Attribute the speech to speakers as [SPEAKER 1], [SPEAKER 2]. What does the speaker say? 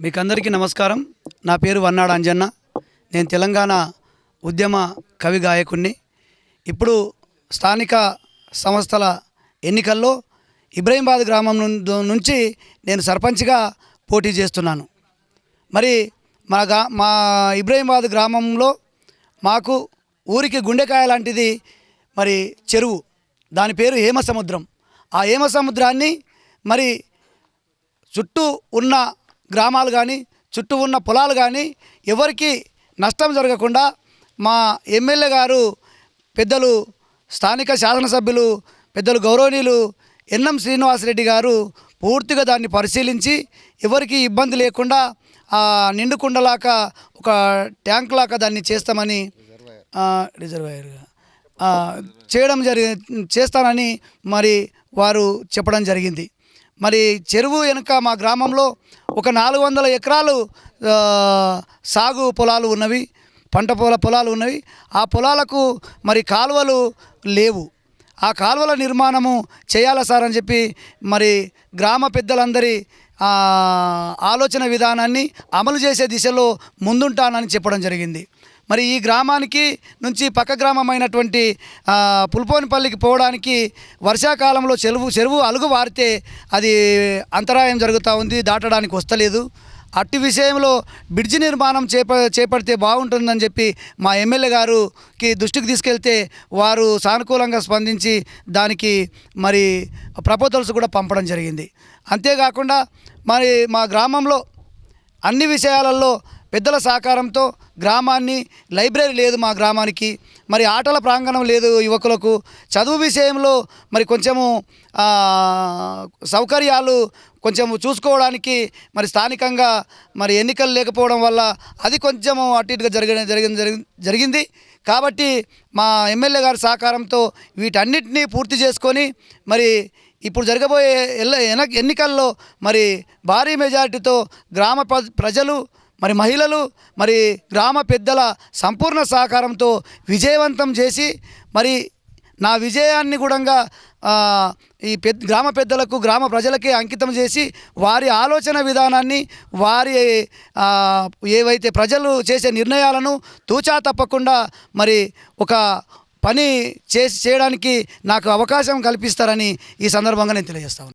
[SPEAKER 1] మీకు అందరికీ నమస్కారం. నా పేరు వన్నాడు అంజన్న. నేను తెలంగాణ ఉద్యమ కవి గాయకుణ్ణి. ఇప్పుడు స్థానిక సంస్థల ఎన్నికల్లో ఇబ్రహీంబాద్ గ్రామం ను- నుంచి నేను సర్పంచ్గా పోటీ చేస్తున్నాను. మరి మా గా మా ఇబ్రహీంబాద్ గ్రామంలో మాకు ఊరికి గుండెకాయ లాంటిది మరి చెరువు. దాని పేరు హేమ సముద్రం ఆ హేమ సముద్రాన్ని మరి చుట్టూ ఉన్న గ్రామాలు కానీ చుట్టూ ఉన్న పొలాలు కానీ ఎవరికి నష్టం జరగకుండా మా ఎమ్మెల్యే గారు పెద్దలు స్థానిక శాసనసభ్యులు పెద్దలు గౌరవనీయులు ఎన్ఎం శ్రీనివాసరెడ్డి గారు పూర్తిగా దాన్ని పరిశీలించి ఎవరికి ఇబ్బంది లేకుండా నిండుకుండలాగా ఒక ట్యాంక్ లాగా దాన్ని చేస్తామని రిజర్వాయర్గా చేయడం జరి చేస్తానని మరి వారు చెప్పడం జరిగింది. మరి చెరువు వెనుక మా గ్రామంలో ఒక నాలుగు వందల ఎకరాలు సాగు పొలాలు ఉన్నవి పంట పొల పొలాలు ఉన్నవి. ఆ పొలాలకు మరి కాలువలు లేవు. ఆ కాలువల నిర్మాణము చేయాలా సార్ అని చెప్పి మరి గ్రామ పెద్దలందరి ఆలోచన విధానాన్ని అమలు చేసే దిశలో ముందుంటానని చెప్పడం జరిగింది. మరి ఈ గ్రామానికి నుంచి పక్క గ్రామమైనటువంటి పుల్పోనిపల్లికి పోవడానికి వర్షాకాలంలో చెరువు చెరువు అలుగు వారితే అది అంతరాయం జరుగుతూ ఉంది దాటడానికి వస్తలేదు. అట్టి విషయంలో బ్రిడ్జి నిర్మాణం చేప చేపడితే బాగుంటుందని చెప్పి మా ఎమ్మెల్యే గారుకి దృష్టికి తీసుకెళ్తే వారు సానుకూలంగా స్పందించి దానికి మరి ప్రపోజల్స్ కూడా పంపడం జరిగింది. అంతేకాకుండా మరి మా గ్రామంలో అన్ని విషయాలలో పెద్దల సహకారంతో గ్రామాన్ని లైబ్రరీ లేదు మా గ్రామానికి మరి ఆటల ప్రాంగణం లేదు యువకులకు చదువు విషయంలో మరి కొంచెము సౌకర్యాలు కొంచెము చూసుకోవడానికి మరి స్థానికంగా మరి ఎన్నికలు లేకపోవడం వల్ల అది కొంచెము అటు ఇటుగా జరిగిన జరిగింది జరిగింది. కాబట్టి మా ఎమ్మెల్యే గారి సహకారంతో వీటన్నిటినీ పూర్తి చేసుకొని మరి ఇప్పుడు జరగబోయే ఎల్ల ఎన్నికల్లో మరి భారీ మెజారిటీతో గ్రామ ప్ర- ప్రజలు మరి మహిళలు మరి గ్రామ పెద్దల సంపూర్ణ సహకారంతో విజయవంతం చేసి మరి నా విజయాన్ని కూడా ఈ పెద్ద గ్రామ పెద్దలకు గ్రామ ప్రజలకే అంకితం చేసి వారి ఆలోచన విధానాన్ని వారి ఏవైతే ప్రజలు చేసే నిర్ణయాలను తూచా తప్పకుండా మరి ఒక పని చేసి చేయడానికి నాకు అవకాశం కల్పిస్తారని ఈ సందర్భంగా నేను తెలియజేస్తాను